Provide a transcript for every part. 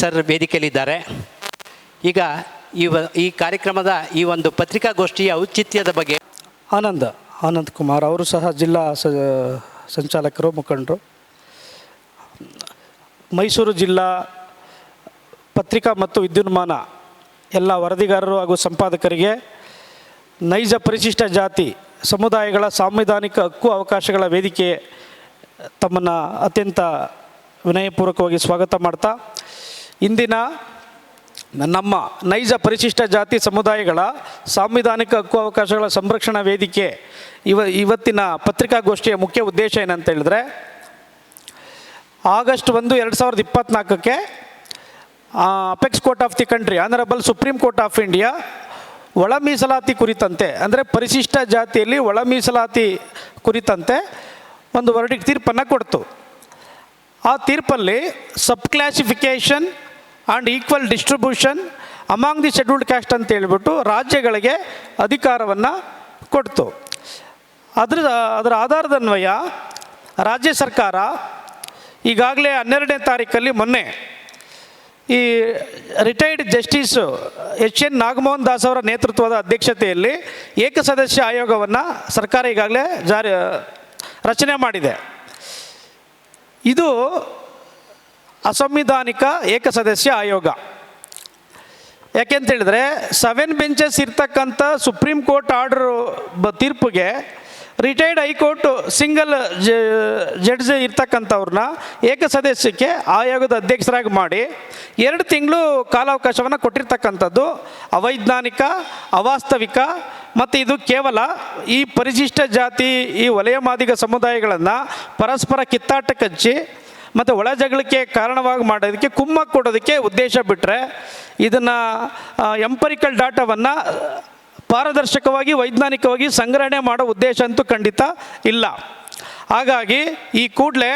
Sir ವೇದಿಕೆಯಲ್ಲಿದ್ದಾರೆ. ಈಗ ಈ ಕಾರ್ಯಕ್ರಮದ ಈ ಒಂದು ಪತ್ರಿಕಾಗೋಷ್ಠಿಯ ಔಚಿತ್ಯದ ಬಗ್ಗೆ. ಆನಂದ, ಆನಂದ್ ಕುಮಾರ್ ಅವರು ಸಹ ಜಿಲ್ಲಾ ಸಂಚಾಲಕರು, ಮುಖಂಡರು. ಮೈಸೂರು ಜಿಲ್ಲಾ ಪತ್ರಿಕಾ ಮತ್ತು ವಿದ್ಯುನ್ಮಾನ ಎಲ್ಲ ವರದಿಗಾರರು ಹಾಗೂ ಸಂಪಾದಕರಿಗೆ ನೈಜ ಪರಿಶಿಷ್ಟ ಜಾತಿ, ಸಮುದಾಯಗಳ ಸಾಂವಿಧಾನಿಕ ಹಕ್ಕು ಅವಕಾಶಗಳ ವೇದಿಕೆ ತಮ್ಮನ್ನು ಅತ್ಯಂತ ವಿನಯಪೂರ್ವಕವಾಗಿ ಸ್ವಾಗತ ಮಾಡ್ತಾ ಇಂದಿನ ನಮ್ಮ ನೈಜ ಪರಿಶಿಷ್ಟ ಜಾತಿ ಸಮುದಾಯಗಳ ಸಾಂವಿಧಾನಿಕ ಹಕ್ಕು ಅವಕಾಶಗಳ ಸಂರಕ್ಷಣಾ ವೇದಿಕೆ ಇವ ಇವತ್ತಿನ ಪತ್ರಿಕಾಗೋಷ್ಠಿಯ ಮುಖ್ಯ ಉದ್ದೇಶ ಏನಂತ ಹೇಳಿದ್ರೆ, ಆಗಸ್ಟ್ ಒಂದು ಎರಡು ಸಾವಿರದ ಇಪ್ಪತ್ತ್ನಾಲ್ಕಕ್ಕೆ apex court of the country honourable supreme court of India ಒಳ ಮೀಸಲಾತಿ ಕುರಿತಂತೆ, ಅಂದರೆ ಪರಿಶಿಷ್ಟ ಜಾತಿಯಲ್ಲಿ ಒಳ ಮೀಸಲಾತಿ ಕುರಿತಂತೆ ಒಂದು ವರ್ಡಿಗೆ ತೀರ್ಪನ್ನು ಕೊಡ್ತು. ಆ ತೀರ್ಪಲ್ಲಿ sub classification and equal distribution among the scheduled caste ಅಂತ ಹೇಳಿಬಿಟ್ಟು ರಾಜ್ಯಗಳಿಗೆ ಅಧಿಕಾರವನ್ನು ಕೊಡ್ತು. ಅದ್ರ, ಅದರ ಆಧಾರದ ಅನ್ವಯ ರಾಜ್ಯ ಸರ್ಕಾರ ಈಗಾಗಲೇ ಹನ್ನೆರಡನೇ ತಾರೀಕಲ್ಲಿ ಮೊನ್ನೆ ಈ retired justice H N Nagamohan Das ಅವರ ನೇತೃತ್ವದ ಅಧ್ಯಕ್ಷತೆಯಲ್ಲಿ ಏಕಸದಸ್ಯ ಆಯೋಗವನ್ನು ಸರ್ಕಾರ ಈಗಾಗಲೇ ಜಾರಿ, ರಚನೆ ಮಾಡಿದೆ. ಇದು ಅಸಂವಿಧಾನಿಕ ಏಕಸದಸ್ಯ ಆಯೋಗ. ಯಾಕೆಂತೇಳಿದ್ರೆ ಸೆವೆನ್ ಬೆಂಚಸ್ ಇರ್ತಕ್ಕಂಥ ಸುಪ್ರೀಂ ಕೋರ್ಟ್ ಆರ್ಡರ್ ಬ ತೀರ್ಪಿಗೆ retired high court single judge ಇರ್ತಕ್ಕಂಥವ್ರನ್ನ ಏಕಸದಸ್ಯಕ್ಕೆ ಆಯೋಗದ ಅಧ್ಯಕ್ಷರಾಗಿ ಮಾಡಿ ಎರಡು ತಿಂಗಳು ಕಾಲಾವಕಾಶವನ್ನು ಕೊಟ್ಟಿರ್ತಕ್ಕಂಥದ್ದು. ಅವೈಜ್ಞಾನಿಕ, ಅವಾಸ್ತವಿಕ ಮತ್ತು ಇದು ಕೇವಲ ಈ ಪರಿಶಿಷ್ಟ ಜಾತಿ, ಈ ವಲಯ ಮಾದಿಗ ಸಮುದಾಯಗಳನ್ನು ಪರಸ್ಪರ ಕಿತ್ತಾಟಕ್ಕೆ ಕಚ್ಚಿ ಮತ್ತು ಒಳ ಜಗಳಕ್ಕೆ ಕಾರಣವಾಗಿ ಮಾಡೋದಕ್ಕೆ ಕುಮ್ಮಕ್ಕೆ ಕೊಡೋದಕ್ಕೆ ಉದ್ದೇಶ ಬಿಟ್ಟರೆ ಇದನ್ನು ಎಂಪರಿಕಲ್ ಡಾಟಾವನ್ನು ಪಾರದರ್ಶಕವಾಗಿ, ವೈಜ್ಞಾನಿಕವಾಗಿ ಸಂಗ್ರಹಣೆ ಮಾಡೋ ಉದ್ದೇಶ ಅಂತೂ ಖಂಡಿತ ಇಲ್ಲ. ಹಾಗಾಗಿ ಈ ಕೂಡಲೇ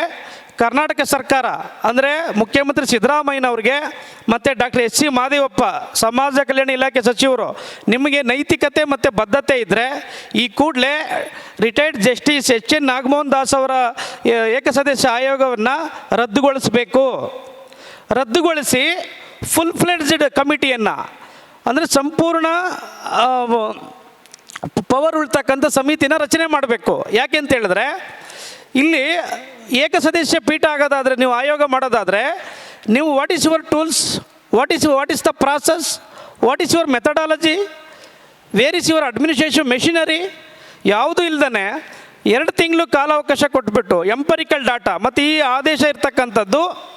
ಕರ್ನಾಟಕ ಸರ್ಕಾರ ಅಂದರೆ ಮುಖ್ಯಮಂತ್ರಿ ಸಿದ್ದರಾಮಯ್ಯನವ್ರಿಗೆ ಮತ್ತು ಡಾಕ್ಟರ್ ಎಸ್ ಸಿ ಮಾದೇವಪ್ಪ, ಸಮಾಜ ಕಲ್ಯಾಣ ಇಲಾಖೆ ಸಚಿವರು ನಿಮಗೆ ನೈತಿಕತೆ ಮತ್ತು ಬದ್ಧತೆ ಇದ್ದರೆ ಈ ಕೂಡಲೇ retired justice H N Nagamohan Das ಅವರ ಏಕಸದಸ್ಯ ಆಯೋಗವನ್ನು ರದ್ದುಗೊಳಿಸಬೇಕು. ರದ್ದುಗೊಳಿಸಿ ಫುಲ್ ಫ್ಲೆಡ್ಜ್ಡ್ ಕಮಿಟಿಯನ್ನು, ಅಂದರೆ ಸಂಪೂರ್ಣ ಪವರ್ ಉಳ್ತಕ್ಕಂಥ ಸಮಿತಿನ ರಚನೆ ಮಾಡಬೇಕು. ಯಾಕೆ ಅಂತ ಹೇಳಿದ್ರೆ ಇಲ್ಲಿ ಏಕಸದಸ್ಯ ಪೀಠ ಆಗೋದಾದರೆ ನೀವು ಆಯೋಗ ಮಾಡೋದಾದರೆ ನೀವು what is your tools what is what is the process what is your methodology where is your administration machinery ಯಾವುದೂ ಇಲ್ಲದೇ ಎರಡು ತಿಂಗಳು ಕಾಲಾವಕಾಶ ಕೊಟ್ಬಿಟ್ಟು ಎಂಪರಿಕಲ್ ಡಾಟಾ ಮತ್ತು ಈ ಆದೇಶ ಇರ್ತಕ್ಕಂಥದ್ದು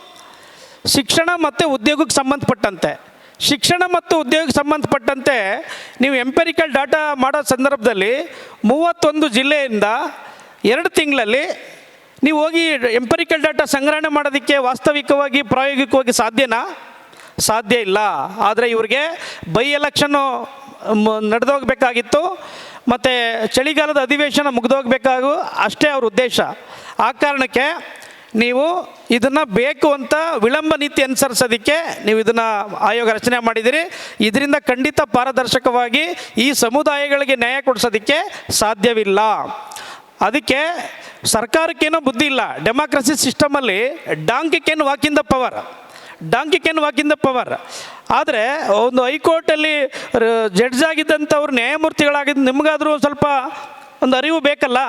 ಶಿಕ್ಷಣ ಮತ್ತು ಉದ್ಯೋಗಕ್ಕೆ ಸಂಬಂಧಪಟ್ಟಂತೆ. ಶಿಕ್ಷಣ ಮತ್ತು ಉದ್ಯೋಗಕ್ಕೆ ಸಂಬಂಧಪಟ್ಟಂತೆ ನೀವು ಎಂಪೆರಿಕಲ್ ಡಾಟಾ ಮಾಡೋ ಸಂದರ್ಭದಲ್ಲಿ ಮೂವತ್ತೊಂದು ಜಿಲ್ಲೆಯಿಂದ ಎರಡು ತಿಂಗಳಲ್ಲಿ ನೀವು ಹೋಗಿ ಎಂಪರಿಕಲ್ ಡಾಟಾ ಸಂಗ್ರಹಣೆ ಮಾಡೋದಕ್ಕೆ ವಾಸ್ತವಿಕವಾಗಿ, ಪ್ರಾಯೋಗಿಕವಾಗಿ ಸಾಧ್ಯನಾ? ಸಾಧ್ಯ ಇಲ್ಲ. ಆದರೆ ಇವ್ರಿಗೆ ಬೈ ಎಲೆಕ್ಷನ್ನು ನಡೆದೋಗ್ಬೇಕಾಗಿತ್ತು. ಮತ್ತು ಚಳಿಗಾಲದ ಅಧಿವೇಶನ ಮುಗಿದೋಗ್ಬೇಕಾಗು, ಅಷ್ಟೇ ಅವ್ರ ಉದ್ದೇಶ. ಆ ಕಾರಣಕ್ಕೆ ನೀವು ಇದನ್ನು ಬೇಕು ಅಂತ ವಿಳಂಬ ನೀತಿ ಅನುಸರಿಸೋದಕ್ಕೆ ನೀವು ಇದನ್ನು ಆಯೋಗ ರಚನೆ ಮಾಡಿದ್ದೀರಿ ಇದರಿಂದ ಖಂಡಿತ ಪಾರದರ್ಶಕವಾಗಿ ಈ ಸಮುದಾಯಗಳಿಗೆ ನ್ಯಾಯ ಕೊಡಿಸೋದಕ್ಕೆ ಸಾಧ್ಯವಿಲ್ಲ. ಅದಕ್ಕೆ ಸರ್ಕಾರಕ್ಕೇನೋ ಬುದ್ಧಿ ಇಲ್ಲ. Democracy ಸಿಸ್ಟಮಲ್ಲಿ donkey can walk in the power donkey can walk in the power. ಆದರೆ ಒಂದು ಹೈಕೋರ್ಟಲ್ಲಿ ಜಡ್ಜ್ ಆಗಿದ್ದಂಥವ್ರು ನ್ಯಾಯಮೂರ್ತಿಗಳಾಗಿದ್ದು ನಿಮಗಾದರೂ ಸ್ವಲ್ಪ ಒಂದು ಅರಿವು ಬೇಕಲ್ಲ?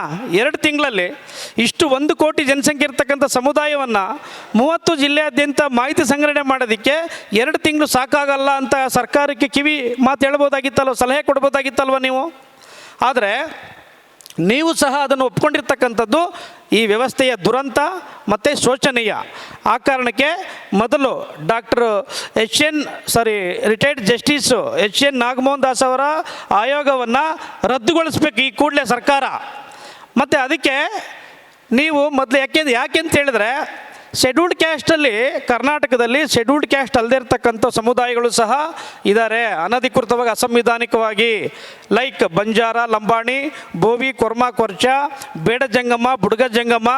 ಎರಡು ತಿಂಗಳಲ್ಲಿ ಇಷ್ಟು ಒಂದು ಕೋಟಿ ಜನಸಂಖ್ಯೆ ಇರ್ತಕ್ಕಂಥ ಸಮುದಾಯವನ್ನು ಮೂವತ್ತು ಜಿಲ್ಲೆಯಾದ್ಯಂತ ಮಾಹಿತಿ ಸಂಗ್ರಹಣೆ ಮಾಡೋದಕ್ಕೆ ಎರಡು ತಿಂಗಳು ಸಾಕಾಗಲ್ಲ ಅಂತ ಸರ್ಕಾರಕ್ಕೆ ಕಿವಿ ಮಾತು ಹೇಳ್ಬೋದಾಗಿತ್ತಲ್ವ, ಸಲಹೆ ಕೊಡ್ಬೋದಾಗಿತ್ತಲ್ವ ನೀವು? ಆದರೆ ನೀವು ಸಹ ಅದನ್ನು ಒಪ್ಕೊಂಡಿರ್ತಕ್ಕಂಥದ್ದು ಈ ವ್ಯವಸ್ಥೆಯ ದುರಂತ ಮತ್ತು ಶೋಚನೀಯ. ಆ ಕಾರಣಕ್ಕೆ ಮೊದಲು doctor H N sorry retired justice H N Nagamohan Das ಅವರ ಆಯೋಗವನ್ನು ರದ್ದುಗೊಳಿಸ್ಬೇಕು ಈ ಕೂಡಲೇ ಸರ್ಕಾರ. ಮತ್ತು ಅದಕ್ಕೆ ನೀವು ಮೊದಲು ಯಾಕೆ ಯಾಕೆ ಅಂತ ಹೇಳಿದ್ರೆ ಶೆಡ್ಯೂಲ್ಡ್ ಕ್ಯಾಸ್ಟಲ್ಲಿ ಕರ್ನಾಟಕದಲ್ಲಿ ಶೆಡ್ಯೂಲ್ಡ್ ಕ್ಯಾಸ್ಟ್ ಅಲ್ಲದೆ ಇರತಕ್ಕಂಥ ಸಮುದಾಯಗಳು ಸಹ ಇದ್ದಾರೆ ಅನಧಿಕೃತವಾಗಿ, ಅಸಂವಿಧಾನಿಕವಾಗಿ ಲೈಕ್ ಬಂಜಾರ, ಲಂಬಾಣಿ, ಬೋವಿ, ಕೊರ್ಮಾ, ಕೊರ್ಚ, ಬೇಡ ಜಂಗಮ್ಮ ಬುಡ್ಗ ಜಂಗಮ್ಮ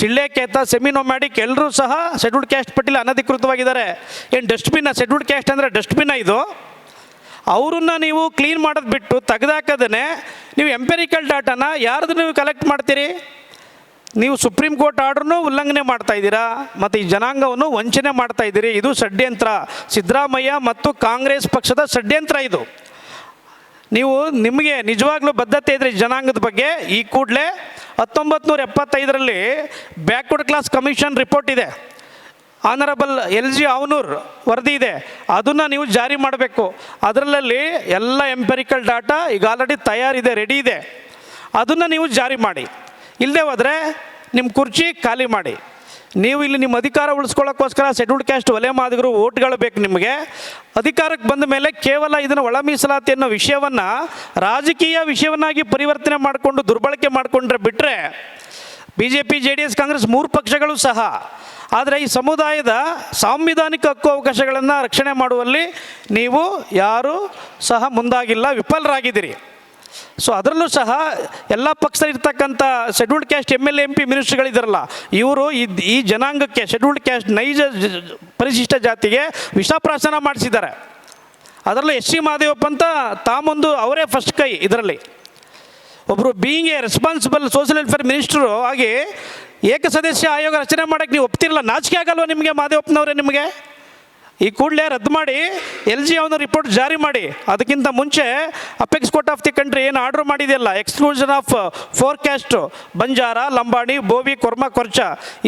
ಸಿಳ್ಳೆಕೇತ, ಸೆಮಿನೊಮ್ಯಾಡಿಕ್ ಎಲ್ಲರೂ ಸಹ ಶೆಡ್ಯೂಲ್ಡ್ ಕ್ಯಾಸ್ಟ್ ಪಟ್ಟಿಲಿ ಅನಧಿಕೃತವಾಗಿದ್ದಾರೆ. ಏನು ಡಸ್ಟ್ಬಿನ್ನ ಶೆಡ್ಯೂಲ್ಡ್ ಕ್ಯಾಸ್ಟ್ ಅಂದರೆ ಡಸ್ಟ್ಬಿನ್ನ ಇದು? ಅವರನ್ನು ನೀವು ಕ್ಲೀನ್ ಮಾಡೋದು ಬಿಟ್ಟು ತೆಗೆದಾಕದೇ ನೀವು ಎಂಪೆರಿಕಲ್ ಡಾಟಾನ ಯಾರ್ದು ನೀವು ಕಲೆಕ್ಟ್ ಮಾಡ್ತೀರಿ? ನೀವು ಸುಪ್ರೀಂ ಕೋರ್ಟ್ ಆರ್ಡ್ರನ್ನೂ ಉಲ್ಲಂಘನೆ ಮಾಡ್ತಾ ಇದ್ದೀರಾ? ಮತ್ತು ಈ ಜನಾಂಗವನ್ನು ವಂಚನೆ ಮಾಡ್ತಾ ಇದ್ದೀರಿ? ಇದು ಷಡ್ಯಂತ್ರ. ಸಿದ್ದರಾಮಯ್ಯ ಮತ್ತು ಕಾಂಗ್ರೆಸ್ ಪಕ್ಷದ ಷಡ್ಯಂತ್ರ ಇದು. ನೀವು ನಿಮಗೆ ನಿಜವಾಗ್ಲೂ ಬದ್ಧತೆ ಇದ್ರೆ ಜನಾಂಗದ ಬಗ್ಗೆ ಈ ಕೂಡಲೇ ಹತ್ತೊಂಬತ್ತು ನೂರ ಎಪ್ಪತ್ತೈದರಲ್ಲಿ ಬ್ಯಾಕ್ವರ್ಡ್ ಕ್ಲಾಸ್ ಕಮಿಷನ್ ರಿಪೋರ್ಟ್ ಇದೆ. ಆನರಬಲ್ ಎಲ್ ಜಿ ಅವನೂರ್ ವರದಿ ಇದೆ. ಅದನ್ನು ನೀವು ಜಾರಿ ಮಾಡಬೇಕು. ಅದರಲ್ಲಿ ಎಲ್ಲ ಎಂಪೆರಿಕಲ್ ಡಾಟಾ ಈಗ ಆಲ್ರೆಡಿ ತಯಾರಿದೆ ರೆಡಿ ಇದೆ. ಅದನ್ನು ನೀವು ಜಾರಿ ಮಾಡಿ. ಇಲ್ಲದೆ ಹೋದರೆ ನಿಮ್ಮ ಕುರ್ಚಿ ಖಾಲಿ ಮಾಡಿ. ನೀವು ಇಲ್ಲಿ ನಿಮ್ಮ ಅಧಿಕಾರ ಉಳಿಸ್ಕೊಳ್ಳೋಕ್ಕೋಸ್ಕರ ಶೆಡ್ಯೂಲ್ಡ್ ಕ್ಯಾಸ್ಟ್ ಒಲೆ ಮಾದಿಗರು ಓಟ್ಗಳು ಬೇಕು ನಿಮಗೆ. ಅಧಿಕಾರಕ್ಕೆ ಬಂದ ಮೇಲೆ ಕೇವಲ ಇದನ್ನು ಒಳ ಮೀಸಲಾತಿ ಅನ್ನೋ ವಿಷಯವನ್ನು ರಾಜಕೀಯ ವಿಷಯವನ್ನಾಗಿ ಪರಿವರ್ತನೆ ಮಾಡಿಕೊಂಡು ದುರ್ಬಳಕೆ ಮಾಡಿಕೊಂಡ್ರೆ ಬಿಟ್ಟರೆ B J P J D S Congress ಮೂರು ಪಕ್ಷಗಳು ಸಹ. ಆದರೆ ಈ ಸಮುದಾಯದ ಸಾಂವಿಧಾನಿಕ ಹಕ್ಕು ಅವಕಾಶಗಳನ್ನು ರಕ್ಷಣೆ ಮಾಡುವಲ್ಲಿ ನೀವು ಯಾರೂ ಸಹ ಮುಂದಾಗಿಲ್ಲ, ವಿಫಲರಾಗಿದ್ದೀರಿ. ಸೊ ಅದರಲ್ಲೂ ಸಹ ಎಲ್ಲ ಪಕ್ಷದಲ್ಲಿರ್ತಕ್ಕಂಥ scheduled caste M L M P ಮಿನಿಸ್ಟ್ರುಗಳಿದ್ದಾರಲ್ಲ ಇವರು ಈ ಈ ಜನಾಂಗಕ್ಕೆ ಶೆಡ್ಯೂಲ್ಡ್ ಕ್ಯಾಸ್ಟ್ ನೈಜ ಪರಿಶಿಷ್ಟ ಜಾತಿಗೆ ವಿಷಪ್ರಾಶನ ಮಾಡಿಸಿದ್ದಾರೆ. ಅದರಲ್ಲೂ ಎಸ್ ಸಿ ಮಹಾದೇವಪ್ಪ ಅಂತ ತಾಮೊಂದು ಅವರೇ ಫಸ್ಟ್ ಕೈ ಇದರಲ್ಲಿ. ಒಬ್ಬರು being a responsible social welfare minister ಆಗಿ ಏಕಸದಸ್ಯ ಆಯೋಗ ರಚನೆ ಮಾಡೋಕ್ಕೆ ನೀವು ಒಪ್ತಿರಲ್ಲ, ನಾಚಿಕೆ ಆಗಲ್ವ ನಿಮಗೆ ಮಾದೇವಪ್ಪನವರೇ ನಿಮಗೆ? ಈ ಕೂಡಲೇ ರದ್ದು ಮಾಡಿ, ಎಲ್ ಜಿ ಅವನ ರಿಪೋರ್ಟ್ ಜಾರಿ ಮಾಡಿ. ಅದಕ್ಕಿಂತ ಮುಂಚೆ apex court of the country ಏನು order ಮಾಡಿದೆಯಲ್ಲ exclusion of four caste Banjara, Lambani, Bovi, Korama, Korcha.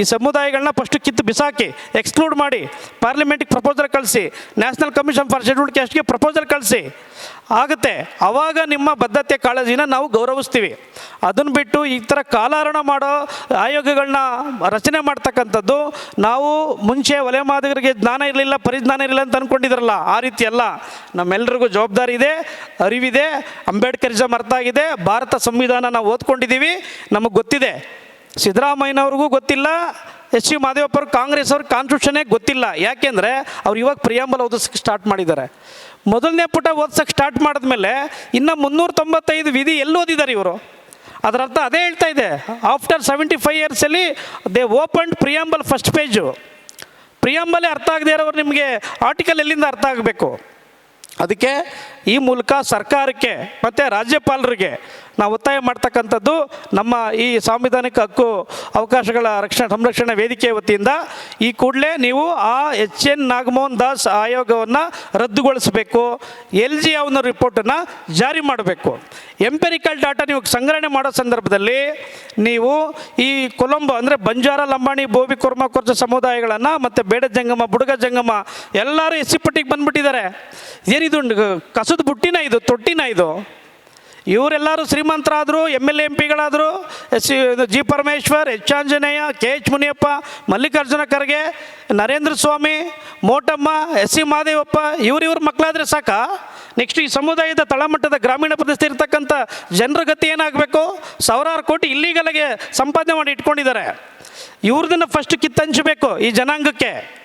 ಈ ಸಮುದಾಯಗಳನ್ನ ಫಸ್ಟ್ ಕಿತ್ತು ಬಿಸಾಕಿ ಎಕ್ಸ್ಕ್ಲೂಡ್ ಮಾಡಿ. ಪಾರ್ಲಿಮೆಂಟಿಗೆ ಪ್ರಪೋಸಲ್ ಕಳಿಸಿ ನ್ಯಾಷನಲ್ ಕಮಿಷನ್ ಫಾರ್ ಶೆಡ್ಯೂಲ್ಡ್ ಕ್ಯಾಸ್ಟ್ಗೆ ಪ್ರಪೋಸಲ್ ಕಳಿಸಿ. ಆಗುತ್ತೆ. ಆವಾಗ ನಿಮ್ಮ ಬದ್ಧತೆ ಕಾಳಜಿನ ನಾವು ಗೌರವಿಸ್ತೀವಿ. ಅದನ್ನು ಬಿಟ್ಟು ಈ ಥರ ಕಾಲಹರಣ ಮಾಡೋ ಆಯೋಗಗಳನ್ನ ರಚನೆ ಮಾಡ್ತಕ್ಕಂಥದ್ದು ನಾವು ಮುಂಚೆ ಒಲೆ ಮಾದಗರಿಗೆ ಜ್ಞಾನ ಇರಲಿಲ್ಲ, ಪರಿಜ್ಞಾನ ಇರಲಿಲ್ಲ ಅಂತ ಅಂದ್ಕೊಂಡಿದ್ರಲ್ಲ ಆ ರೀತಿ ಅಲ್ಲ. ನಮ್ಮೆಲ್ಲರಿಗೂ ಜವಾಬ್ದಾರಿ ಇದೆ, ಅರಿವಿದೆ ಅಂಬೇಡ್ಕರಿಸಮ್ ಅರ್ಥ ಆಗಿದೆ, ಭಾರತ ಸಂವಿಧಾನ ನಾವು ಓದ್ಕೊಂಡಿದ್ದೀವಿ, ನಮಗೆ ಗೊತ್ತಿದೆ. ಸಿದ್ದರಾಮಯ್ಯನವ್ರಿಗೂ ಗೊತ್ತಿಲ್ಲ ಎಸ್ ಸಿ ಅವರು ಕಾಂಗ್ರೆಸ್ ಅವ್ರ ಕಾನ್ಸ್ಟಿಟ್ಯೂಷನೇ ಗೊತ್ತಿಲ್ಲ. ಯಾಕೆಂದರೆ ಅವ್ರು ಇವಾಗ ಪ್ರಿಯಾಂಬಲ್ ಓದಿಸಕ್ಕೆ ಸ್ಟಾರ್ಟ್ ಮಾಡಿದ್ದಾರೆ. ಮೊದಲನೇ ಪುಟ ಓದ್ಸಕ್ಕೆ ಸ್ಟಾರ್ಟ್ ಮಾಡಿದ್ಮೇಲೆ ಇನ್ನು ಮುನ್ನೂರ ತೊಂಬತ್ತೈದು ವಿಧಿ ಎಲ್ಲಿ ಓದಿದ್ದಾರೆ ಇವರು? ಅದರ ಅರ್ಥ ಅದೇ ಹೇಳ್ತಾ ಇದೆ. After seventy five ಇಯರ್ಸಲ್ಲಿ they open preamble first page ಪ್ರಿಯಾಂಬಲೇ ಅರ್ಥ ಆಗದೆ ಇರೋರು ನಿಮಗೆ ಆರ್ಟಿಕಲ್ ಎಲ್ಲಿಂದ ಅರ್ಥ ಆಗಬೇಕು? ಅದಕ್ಕೆ ಈ ಮೂಲಕ ಸರ್ಕಾರಕ್ಕೆ ಮತ್ತು ರಾಜ್ಯಪಾಲರಿಗೆ ನಾವು ಒತ್ತಾಯ ಮಾಡ್ತಕ್ಕಂಥದ್ದು ನಮ್ಮ ಈ ಸಾಂವಿಧಾನಿಕ ಹಕ್ಕು, ಅವಕಾಶಗಳ ರಕ್ಷಣೆ, ಸಂರಕ್ಷಣೆ ವೇದಿಕೆ ವತಿಯಿಂದ ಈ ಕೂಡಲೇ ನೀವು ಆ ಎಚ್ ಎನ್ ನಾಗಮೋಹನ್ ದಾಸ್ ಆಯೋಗವನ್ನು ರದ್ದುಗೊಳಿಸಬೇಕು, ಎಲ್ ಜಿ ಅವನ ರಿಪೋರ್ಟನ್ನು ಜಾರಿ ಮಾಡಬೇಕು. ಎಂಪೆರಿಕಲ್ ಡಾಟಾ ನೀವು ಸಂಗ್ರಹಣೆ ಮಾಡೋ ಸಂದರ್ಭದಲ್ಲಿ ನೀವು ಈ ಕೊಲಂಬ ಅಂದರೆ ಬಂಜಾರ, ಲಂಬಾಣಿ ಬೋಬಿ ಕುರ್ಮ, ಕೊರ್ಜ ಸಮುದಾಯಗಳನ್ನು ಮತ್ತು ಬೇಡ ಜಂಗಮ, ಬುಡಗ ಜಂಗಮ ಎಲ್ಲರೂ ಎಸ್ ಸಿ ಪಟ್ಟಿಗೆ ಬಂದ್ಬಿಟ್ಟಿದ್ದಾರೆ. ಏನಿದು, ಕಸದ ಬುಟ್ಟಿನ ಇದು, ತೊಟ್ಟಿನ ಇದು? ಇವರೆಲ್ಲರೂ ಶ್ರೀಮಂತರಾದರು M L M ಪಿಗಳಾದರು S C G Parameshwar, H Anjaneya, K H Muniyappa, Mallikarjuna Kharge, Narendra Swamy, Motamma, S C Mahadevappa ಇವರಿವ್ರ ಮಕ್ಕಳಾದರೆ ಸಾಕ? ನೆಕ್ಸ್ಟ್ ಈ ಸಮುದಾಯದ ತಳಮಟ್ಟದ ಗ್ರಾಮೀಣ ಪ್ರದೇಶದಲ್ಲಿರ್ತಕ್ಕಂಥ ಜನರ ಗತಿ ಏನಾಗಬೇಕು? ಸಾವಿರಾರು ಕೋಟಿ ಇಲ್ಲಿಗಲಿಗೆ ಸಂಪಾದನೆ ಮಾಡಿ ಇಟ್ಕೊಂಡಿದ್ದಾರೆ. ಇವ್ರದನ್ನು ಫಸ್ಟ್ ಕಿತ್ತಂಚಬೇಕು ಈ ಜನಾಂಗಕ್ಕೆ.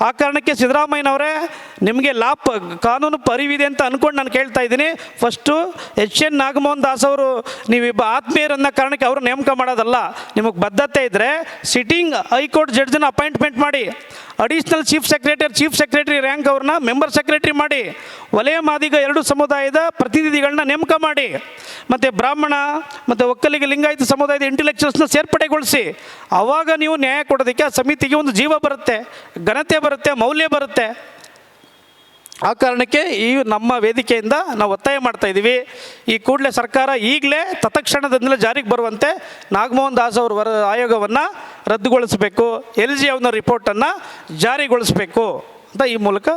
ಆ ಕಾರಣಕ್ಕೆ ಸಿದ್ದರಾಮಯ್ಯನವರೇ, ನಿಮಗೆ ಲಾ ಪ, ಕಾನೂನು ಪರಿವಿದೆ ಅಂತ ಅಂದ್ಕೊಂಡು ನಾನು ಕೇಳ್ತಾ ಇದ್ದೀನಿ. First H N Nagamohan Das ಅವರು, ನೀವಿಬ್ಬ ಆತ್ಮೀಯರನ್ನ ಕಾರಣಕ್ಕೆ ಅವರು ನೇಮಕ ಮಾಡೋದಲ್ಲ, ನಿಮಗೆ ಬದ್ಧತೆ ಇದ್ದರೆ ಸಿಟ್ಟಿಂಗ್ ಹೈಕೋರ್ಟ್ ಜಡ್ಜನ್ನ ಅಪಾಯಿಂಟ್ಮೆಂಟ್ ಮಾಡಿ. Additional chief secretary chief secretary rank ಅವ್ರನ್ನ ಮೆಂಬರ್ ಸೆಕ್ರೆಟರಿ ಮಾಡಿ ವಲಯ ಮಾದಿಗ ಎರಡು ಸಮುದಾಯದ ಪ್ರತಿನಿಧಿಗಳನ್ನ ನೇಮಕ ಮಾಡಿ, ಮತ್ತು ಬ್ರಾಹ್ಮಣ, ಮತ್ತು ಒಕ್ಕಲಿಗ ಲಿಂಗಾಯತ ಸಮುದಾಯದ ಇಂಟೆಲೆಕ್ಚುವಲ್ಸ್ನ ಸೇರ್ಪಡೆಗೊಳಿಸಿ ಆವಾಗ ನೀವು ನ್ಯಾಯ ಕೊಡೋದಕ್ಕೆ ಆ ಸಮಿತಿಗೆ ಒಂದು ಜೀವ ಬರುತ್ತೆ, ಘನತೆ ಬರುತ್ತೆ, ಮೌಲ್ಯ ಬರುತ್ತೆ. ಆ ಕಾರಣಕ್ಕೆ ಈ ನಮ್ಮ ವೇದಿಕೆಯಿಂದ ನಾವು ಒತ್ತಾಯ ಮಾಡ್ತಾ ಇದ್ದೀವಿ. ಈ ಕೂಡಲೇ ಸರ್ಕಾರ ಈಗಲೇ ತತ್ಕ್ಷಣದಿಂದಲೇ ಜಾರಿಗೆ ಬರುವಂತೆ ನಾಗಮೋಹನ್ ದಾಸ್ ಅವರ ವರ ಆಯೋಗವನ್ನು ರದ್ದುಗೊಳಿಸಬೇಕು. ಎಲ್ ಜಿ ಅವನ ರಿಪೋರ್ಟನ್ನು ಜಾರಿಗೊಳಿಸಬೇಕು ಅಂತ ಈ ಮೂಲಕ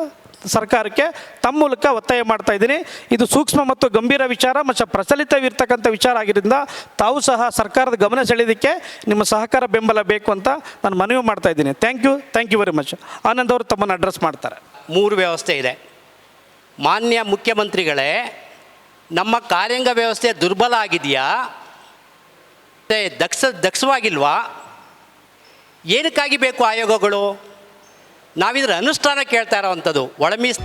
ಸರ್ಕಾರಕ್ಕೆ ತಮ್ಮ ಮೂಲಕ ಒತ್ತಾಯ ಮಾಡ್ತಾ ಇದ್ದೀನಿ. ಇದು ಸೂಕ್ಷ್ಮ ಮತ್ತು ಗಂಭೀರ ವಿಚಾರ ಮತ್ತು ಪ್ರಚಲಿತವಿರ್ತಕ್ಕಂಥ ವಿಚಾರ ಆಗಿದ್ದರಿಂದ ತಾವು ಸಹ ಸರ್ಕಾರದ ಗಮನ ಸೆಳೆಯೋದಕ್ಕೆ ನಿಮ್ಮ ಸಹಕಾರ ಬೆಂಬಲ ಬೇಕು ಅಂತ ನಾನು ಮನವಿ ಮಾಡ್ತಾ ಇದ್ದೀನಿ. Thank you thank you very much Anand ಅವರು ತಮ್ಮನ್ನು ಅಡ್ರೆಸ್ ಮಾಡ್ತಾರೆ. ಮೂರು ವ್ಯವಸ್ಥೆ ಇದೆ. ಮಾನ್ಯ ಮುಖ್ಯಮಂತ್ರಿಗಳೇ, ನಮ್ಮ ಕಾರ್ಯಾಂಗ ವ್ಯವಸ್ಥೆ ದುರ್ಬಲ ಆಗಿದೆಯಾ? ದಕ್ಷ, ದಕ್ಷವಾಗಿಲ್ವಾ? ಏನಕ್ಕಾಗಿ ಬೇಕು ಆಯೋಗಗಳು? ನಾವಿದ್ರ ಅನುಷ್ಠಾನ ಕೇಳ್ತಾ ಇರೋವಂಥದ್ದು. ಒಳ ಮೀಸ್